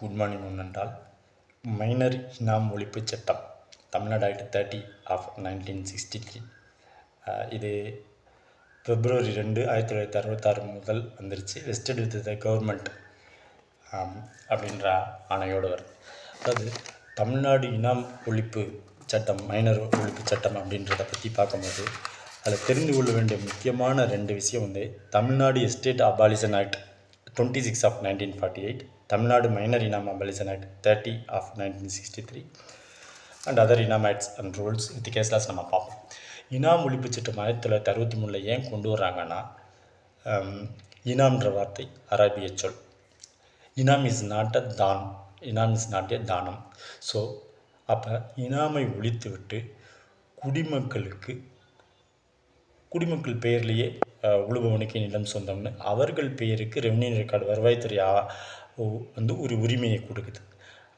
Good morning ஒன்றென்றால் minor இனாம் ஒழிப்பு சட்டம் Tamil Nadu act thirty of nineteen sixty three இது பிப்ரவரி ரெண்டு ஆயிரத்தி தொள்ளாயிரத்தி அறுபத்தாறு முதல் வந்துருச்சு. வெஸ்டட் வித் த கவர்மெண்ட் அப்படின்ற ஆணையோடு வருது அதாவது தமிழ்நாடு இனாம் ஒழிப்பு சட்டம் மைனர் ஒழிப்பு சட்டம் அப்படின்றத பற்றி பார்க்கும்போது அதில் தெரிந்து கொள்ள வேண்டிய முக்கியமான ரெண்டு விஷயம் வந்து Tamil Nadu estate abolition act twenty six of nineteen forty eight Tamil Nadu minor inam abolition act thirty of nineteen sixty three and other inam acts and rules with case laws நம்ம பார்ப்போம். இனாம் ஒழிப்பு சட்டம் ஆயிரத்தி தொள்ளாயிரத்தி அறுபத்தி மூணில் ஏன் கொண்டு வர்றாங்கன்னா இனாம்ன்ற வார்த்தை அராபிய சொல். இனாம் இஸ் நாட் அ தான் இனாம் இஸ் நாட் எ தானம். ஸோ அப்போ இனாமை ஒழித்துவிட்டு குடிமக்களுக்கு குடிமக்கள் பெயர்லேயே உழுபவனுக்கு நிலம் சொந்தம்னு அவர்கள் பெயருக்கு ரெவன்யூ ரெக்கார்டு வருவாய்த்துறை வந்து ஒரு உரிமையை கொடுக்குது.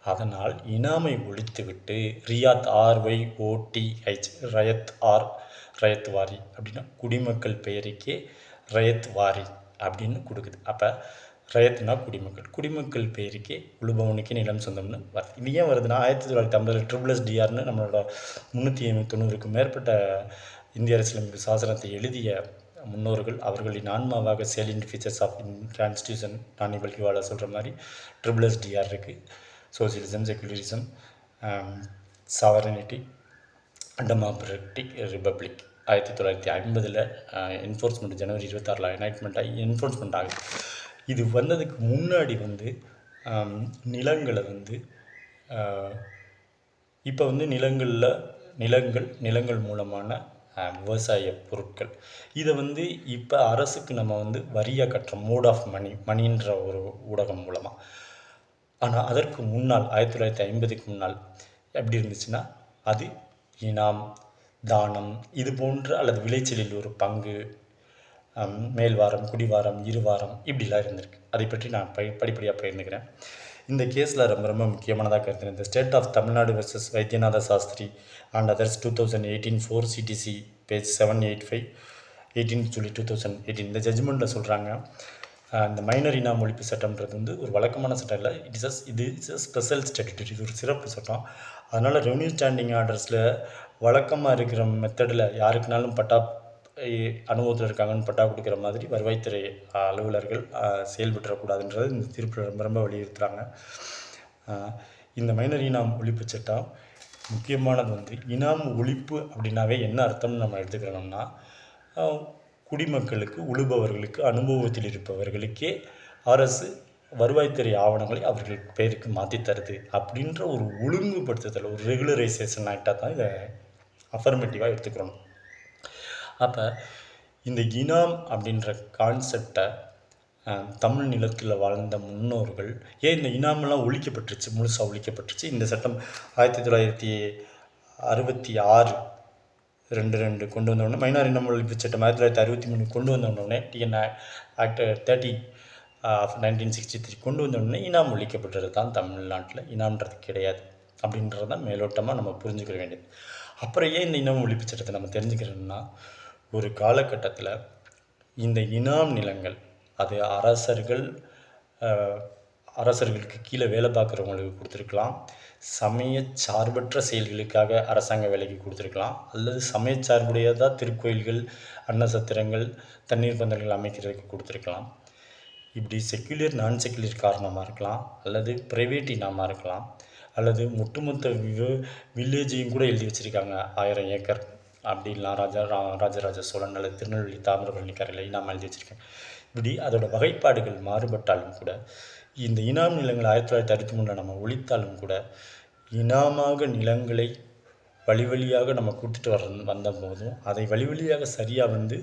அதனால் இனாமை ஒழித்துவிட்டு ரியாத் ஆர்வை ஓடிஹெச் ரயத் ஆர் ரயத் வாரி அப்படின்னா குடிமக்கள் பெயருக்கே ரயத் வாரி அப்படின்னு கொடுக்குது. அப்போ ரயத்னா குடிமக்கள். குடிமக்கள் பெயருக்கே உழுபவனுக்கே நிலம் சொந்தம்னு வருது. இது ஏன் வருதுன்னா ஆயிரத்தி தொள்ளாயிரத்தி ஐம்பதில் ட்ரிபிள்எஸ் டிஆர்னு நம்மளோட முந்நூற்றி தொண்ணூறுக்கும் மேற்பட்ட இந்திய அரசியலமைப்பு சாசனத்தை எழுதிய முன்னோர்கள் அவர்களின் ஆன்மாவாக salient features of in constitution நான் இவல்கிவாலா சொல்கிற மாதிரி ட்ரிபிள்எஸ் டிஆர் இருக்குது socialism secularism sovereignty democratic republic ஆயிரத்தி தொள்ளாயிரத்தி ஐம்பதில் என்ஃபோர்ஸ்மெண்ட் uh, ஜனவரி இருபத்தாறில் எனாக்ட்மெண்ட் ஆகி என்ஃபோர்ஸ்மெண்ட் ஆகுது. இது வந்ததுக்கு முன்னாடி வந்து um, நிலங்களை வந்து uh, இப்போ வந்து நிலங்களில் நிலங்கள் நிலங்கள் மூலமான விவசாய பொருட்கள். இதை வந்து இப்போ அரசுக்கு நம்ம வந்து வரியாக கட்டுறோம். மோட் ஆஃப் மணி மணின்ற ஒரு ஊடகம் மூலமாக ஆனால் அதற்கு முன்னால் ஆயிரத்தி தொள்ளாயிரத்தி ஐம்பதுக்கு முன்னால் எப்படி இருந்துச்சுன்னா அது இனாம் தானம் இது போன்ற அல்லது விளைச்சலில் ஒரு பங்கு மேல்வாரம் குடிவாரம் இருவாரம் இப்படிலாம் இருந்திருக்கு. அதை பற்றி நான் படி படிப்படியாக போயிருந்துக்கிறேன் இந்த கேஸில் ரொம்ப ரொம்ப முக்கியமானதாக கருத்து இந்த state of Tamil Nadu versus Vaidyanatha Sastri and others two thousand eighteen four CDC page seven eight five eighteen சொல்லி டூ தௌசண்ட் எயிட்டீன் இந்த ஜட்ஜ்மெண்ட்டில் சொல்கிறாங்க இந்த மைனர் இனாம் ஒழிப்பு சட்டம்ன்றது வந்து ஒரு வழக்கமான சட்டம் இல்லை. இட் இஸ் அஸ் இது இட்ஸ் அ ஸ்பெஷல் ஸ்டேட்டட் இது ஒரு சிறப்பு சட்டம். அதனால் ரெவன்யூ ஸ்டாண்டிங் ஆர்டர்ஸில் வழக்கமாக இருக்கிற மெத்தடில் யாருக்குனாலும் பட்டா அனுபவத்தில் இருக்காங்கன்னு பட்டா கொடுக்குற மாதிரி வருவாய்த்துறை அலுவலர்கள் செயல்பட்டுறக்கூடாதுன்றது இந்த தீர்ப்பில் ரொம்ப ரொம்ப வலியுறுத்துகிறாங்க இந்த மைனர் இனாம் ஒழிப்பு சட்டம் முக்கியமானது வந்து இனாம் ஒழிப்பு அப்படின்னாவே என்ன அர்த்தம்னு நம்ம எடுத்துக்கிறோம்னா குடிமக்களுக்கு உழுபவர்களுக்கு அனுபவத்தில் இருப்பவர்களுக்கே அரசு வருவாய்த்துறை ஆவணங்களை அவர்கள் பெயருக்கு மாற்றி தருது அப்படின்ற ஒரு ஒழுங்குபடுத்துதல் ஒரு ரெகுலரைசேஷன் ஆக்டாக தான் இதை அஃபர்மேட்டிவாக எடுத்துக்கிறோம். அப்போ இந்த இனாம் அப்படின்ற கான்செப்டை தமிழ் நிலத்தில் வாழ்ந்த முன்னோர்கள் ஏன் இந்த இனாமெல்லாம் ஒழிக்கப்பட்டுருச்சு முழுசாக ஒழிக்கப்பட்டுருச்சு? இந்த சட்டம் ஆயிரத்தி தொள்ளாயிரத்தி அறுபத்தி ஆறு ரெண்டு ரெண்டு கொண்டு வந்தோடனே மைனார் இனம் ஒழிப்பு சட்டம் ஆயிரத்தி தொள்ளாயிரத்தி அறுபத்தி மூணு கொண்டு வந்தோடனே TN act thirty of nineteen sixty three கொண்டு வந்தோடனே இனாம் ஒழிக்கப்பட்டது தான் தமிழ்நாட்டில். இனாம்ன்றது கிடையாது அப்படின்றது தான் மேலோட்டமாக நம்ம புரிஞ்சுக்க வேண்டியது. அப்புறம் ஏன் இந்த இனம் ஒழிப்பு சட்டத்தை நம்ம தெரிஞ்சுக்கிறோம்னா ஒரு காலகட்டத்தில் இந்த இனாம் நிலங்கள் அது அரசர்கள் அரசர்களுக்கு கீழே வேலை பார்க்குறவங்களுக்கு கொடுத்துருக்கலாம். சமய சார்பற்ற செயல்களுக்காக அரசாங்க வேலைக்கு கொடுத்துருக்கலாம். அல்லது சமய சார்புடையதாக திருக்கோயில்கள் அன்னசத்திரங்கள் தண்ணீர் பந்தல்கள் அமைக்கிறதுக்கு கொடுத்துருக்கலாம். இப்படி செக்குலர் நான் செக்குலர் காரணமாக இருக்கலாம். அல்லது ப்ரைவேட் இனமாக இருக்கலாம். அல்லது ஒட்டுமொத்த வில்லேஜையும் கூட எழுதி வச்சுருக்காங்க ஆயிரம் ஏக்கர். அப்படின்லாம் ராஜா ரா ராஜராஜ சோழன் அல்லது திருநெல்வேலி தாமிரபரணி கரையில் இனாம் எழுதி வச்சுருக்கேன். இப்படி அதோடய வகைப்பாடுகள் மாறுபட்டாலும் கூட இந்த இனாம் நிலங்கள் ஆயிரத்தி தொள்ளாயிரத்தி அறுபத்தி மூணில் நம்ம ஒழித்தாலும் கூட இனாமாக நிலங்களை வழி வழியாக நம்ம கூட்டிகிட்டு வர வந்த போதும் அதை வழி வழியாக சரியாக வந்து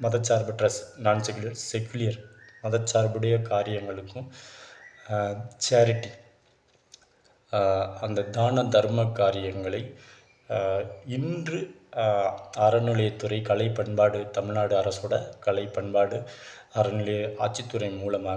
மதச்சார்பற்ற நான் செக்யூலியர் செக்குலியர் மதச்சார்புடைய காரியங்களுக்கும் சேரிட்டி அந்த தான தர்ம காரியங்களை இன்று அறநிலையத்துறை கலை பண்பாடு தமிழ்நாடு அரசோட கலை பண்பாடு அறநிலைய ஆட்சித்துறை மூலமாக